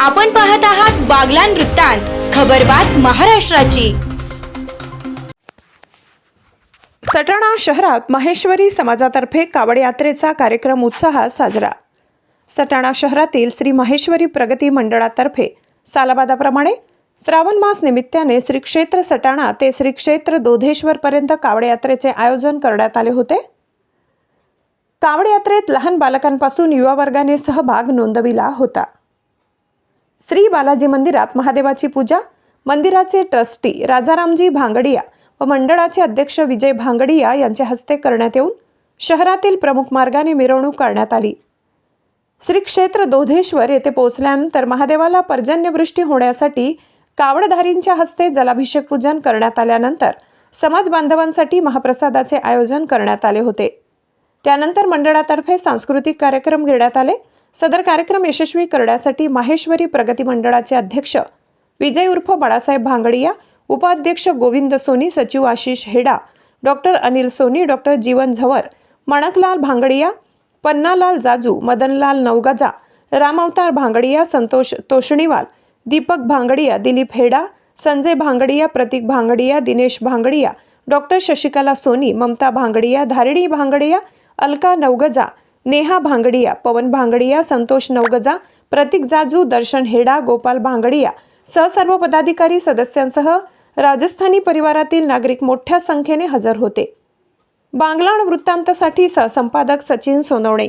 आपण पाहत आहात बागलान वृत्तांत खबरबात महाराष्ट्राची. सटाणा शहरात माहेश्वरी समाजातर्फे कावड यात्रेचा कार्यक्रम उत्साहात साजरा. सटाणा शहरातील श्री माहेश्वरी प्रगती मंडळातर्फे सालाबादाप्रमाणे श्रावण मास निमित्ताने श्री क्षेत्र सटाणा ते श्री क्षेत्र दोधेश्वरपर्यंत कावड यात्रेचे आयोजन करण्यात आले होते. कावड यात्रेत लहान बालकांपासून युवा वर्गाने सहभाग नोंदविला होता. श्री बालाजी मंदिरात महादेवाची पूजा मंदिराचे ट्रस्टी राजारामजी भांगडिया व मंडळाचे अध्यक्ष विजय भांगडिया यांच्या हस्ते करण्यात येऊन शहरातील प्रमुख मार्गाने मिरवणूक करण्यात आली. श्री क्षेत्र दोधेश्वर येथे पोहोचल्यानंतर महादेवाला पर्जन्यवृष्टी होण्यासाठी कावडधारींच्या हस्ते जलाभिषेक पूजन करण्यात आल्यानंतर समाज बांधवांसाठी महाप्रसादाचे आयोजन करण्यात आले होते. त्यानंतर मंडळातर्फे सांस्कृतिक कार्यक्रम घेण्यात आले सदर कार्यक्रम यशस्वी करण्यासाठी माहेश्वरी प्रगती मंडळाचे अध्यक्ष विजय उर्फ बाळासाहेब भांगडिया उपाध्यक्ष गोविंद सोनी सचिव Ashish Heda doctor Anil Soni doctor Jeevan Zawar Manaklal Bhangadia Pannalal Jaju Madanlal Navgaja Ramavatar Bhangadia Santosh Toshniwal Deepak Bhangadia Dilip Heda Sanjay Bhangadia Pratik Bhangadia Dinesh Bhangadia doctor Shashikala Soni Mamta Bhangadia Dharini Bhangadia Alka Navgaja Neha Bhangadia Pawan Bhangadia Santosh Navgaja Prateek Jaju Darshan Heda Gopal Bhangadia सह सर्व पदाधिकारी सदस्यांसह राजस्थानी परिवारातील नागरिक मोठ्या संख्येने हजर होते. बांगलाण वृत्तांतसाठी सहसंपादक सचिन सोनवणे.